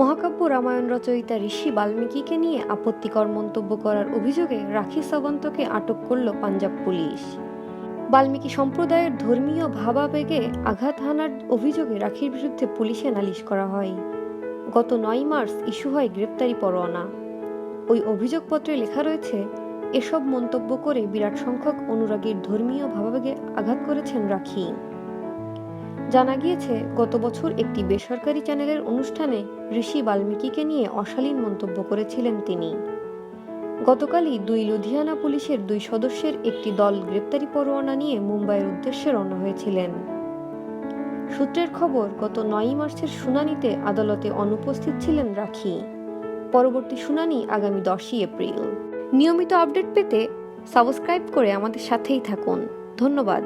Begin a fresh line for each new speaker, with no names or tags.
মহাকাব্য রামায়ণ রচয়িতা ঋষি বাল্মীকিকে নিয়ে আপত্তিকর মন্তব্য করার অভিযোগে রাখি সাবন্তকে আটক করল পাঞ্জাব পুলিশ। বাল্মীকি সম্প্রদায়ের ধর্মীয় ভাবাবেগে আঘাত হানার অভিযোগে রাখির বিরুদ্ধে পুলিশে নালিশ করা হয়। গত নয় মার্চ ইস্যু হয় গ্রেপ্তারি পরোয়ানা। ওই অভিযোগপত্রে লেখা রয়েছে, এসব মন্তব্য করে বিরাট সংখ্যক অনুরাগীর ধর্মীয় ভাবাবেগে আঘাত করেছেন রাখি। জানা গিয়েছে, গত বছর একটি বেসরকারি চ্যানেলের অনুষ্ঠানে ঋষি বাল্মীকিকে নিয়ে অশালীন মন্তব্য করেছিলেন তিনি। গতকালই দুই লুধিয়ানা পুলিশের দুই সদস্যের একটি দল গ্রেপ্তারি পরোয়ানা নিয়ে মুম্বাইয়ের উদ্দেশ্যে রওনা হয়েছিলেন। সূত্রের খবর, গত নয়ই মার্চের শুনানিতে আদালতে অনুপস্থিত ছিলেন রাখি। পরবর্তী শুনানি আগামী দশই এপ্রিল। নিয়মিত আপডেট পেতে সাবস্ক্রাইব করে আমাদের সাথেই থাকুন। ধন্যবাদ।